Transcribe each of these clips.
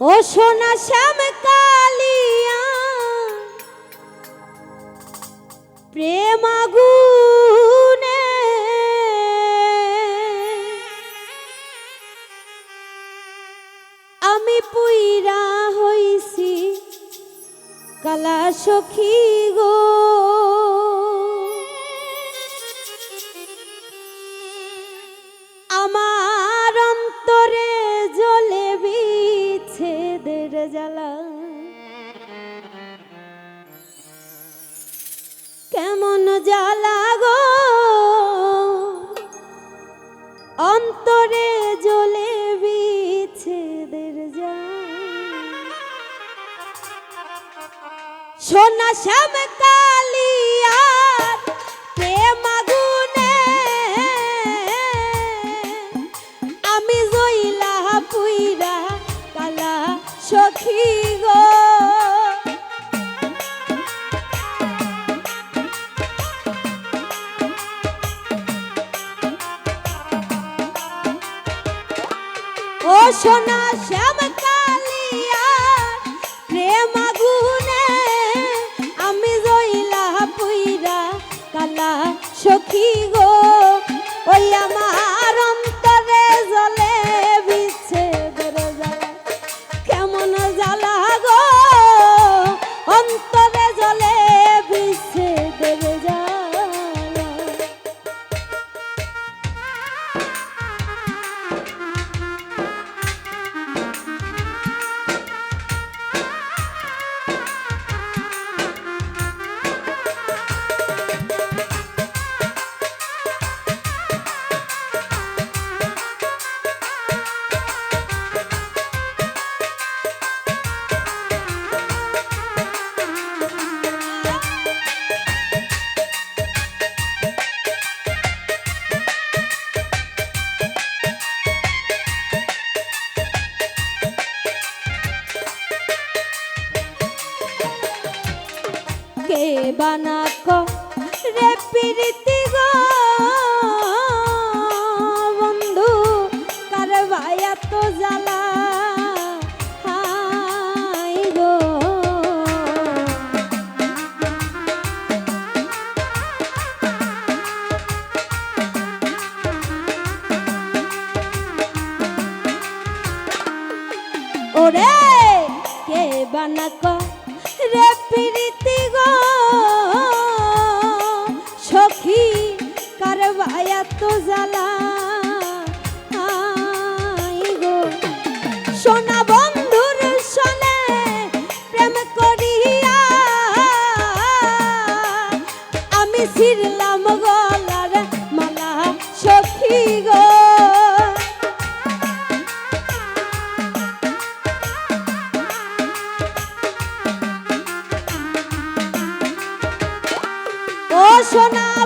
ও সোনা শ্যাম কালিয়া প্রেমাগুনে আমি পুইরা হইছি কালা সখী গো। না শ্যাম কালিয়ার প্রেম আগুনে আমি জইলা পুইরা কালা সখী গো। ও সোনা শ্যাম ওরে কে বানাক রে প্রীতি গো? সখী কারবায়া তো জ্বালা। সোনা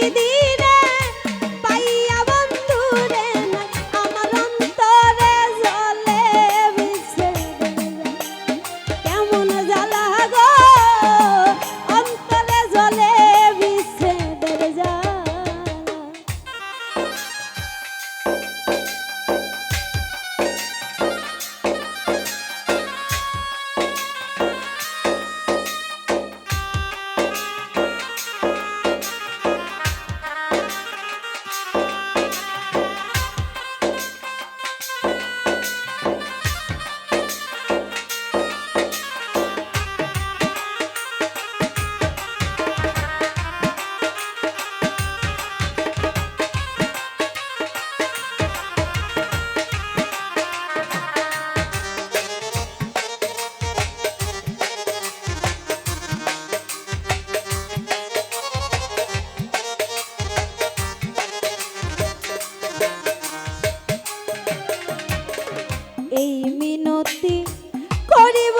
সেদিন করিব